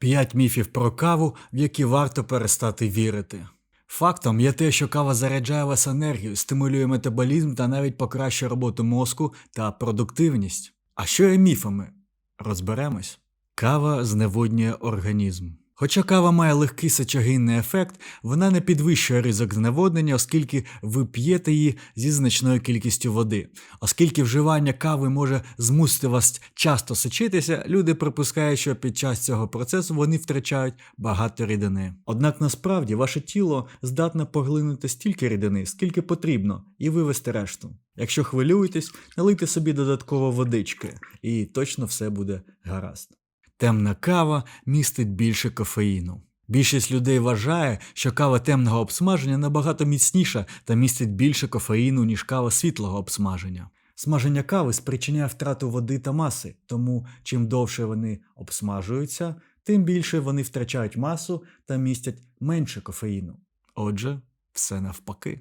П'ять міфів про каву, в які варто перестати вірити. Фактом є те, що кава заряджає вас енергію, стимулює метаболізм та навіть покращує роботу мозку та продуктивність. А що є міфами? Розберемось. Кава зневоднює організм. Хоча кава має легкий сечогінний ефект, вона не підвищує ризик зневоднення, оскільки ви п'єте її зі значною кількістю води. Оскільки вживання кави може змусити вас часто сечитися, люди припускають, що під час цього процесу вони втрачають багато рідини. Однак насправді ваше тіло здатне поглинути стільки рідини, скільки потрібно, і вивести решту. Якщо хвилюєтесь, налийте собі додатково водички, і точно все буде гаразд. Темна кава містить більше кофеїну. Більшість людей вважає, що кава темного обсмаження набагато міцніша та містить більше кофеїну, ніж кава світлого обсмаження. Смаження кави спричиняє втрату води та маси, тому чим довше вони обсмажуються, тим більше вони втрачають масу та містять менше кофеїну. Отже, все навпаки.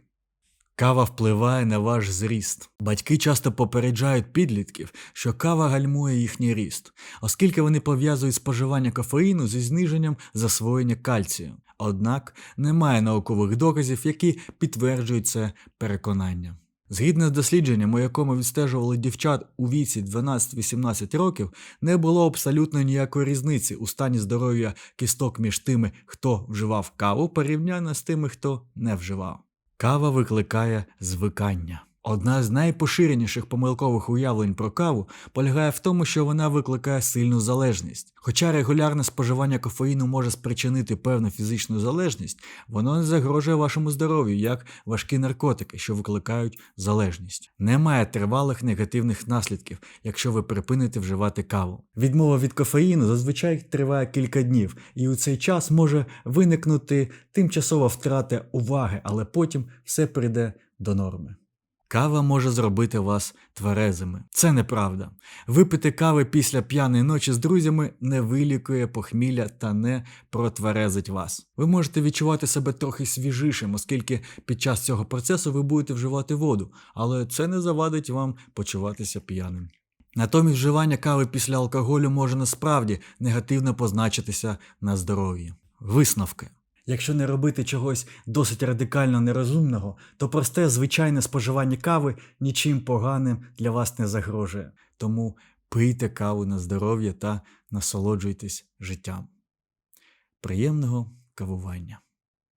Кава впливає на ваш зріст. Батьки часто попереджають підлітків, що кава гальмує їхній ріст, оскільки вони пов'язують споживання кофеїну зі зниженням засвоєння кальцію. Однак немає наукових доказів, які підтверджують це переконання. Згідно з дослідженням, у якому відстежували дівчат у віці 12-18 років, не було абсолютно ніякої різниці у стані здоров'я кісток між тими, хто вживав каву, порівняно з тими, хто не вживав. Кава викликає звикання. Одна з найпоширеніших помилкових уявлень про каву полягає в тому, що вона викликає сильну залежність. Хоча регулярне споживання кофеїну може спричинити певну фізичну залежність, воно не загрожує вашому здоров'ю, як важкі наркотики, що викликають залежність. Немає тривалих негативних наслідків, якщо ви припините вживати каву. Відмова від кофеїну зазвичай триває кілька днів, і у цей час може виникнути тимчасова втрата уваги, але потім все прийде до норми. Кава може зробити вас тверезими. Це неправда. Випити кави після п'яної ночі з друзями не вилікує похмілля та не протверезить вас. Ви можете відчувати себе трохи свіжішим, оскільки під час цього процесу ви будете вживати воду, але це не завадить вам почуватися п'яним. Натомість вживання кави після алкоголю може насправді негативно позначитися на здоров'ї. Висновки. Якщо не робити чогось досить радикально нерозумного, то просте звичайне споживання кави нічим поганим для вас не загрожує. Тому пийте каву на здоров'я та насолоджуйтесь життям. Приємного кавування!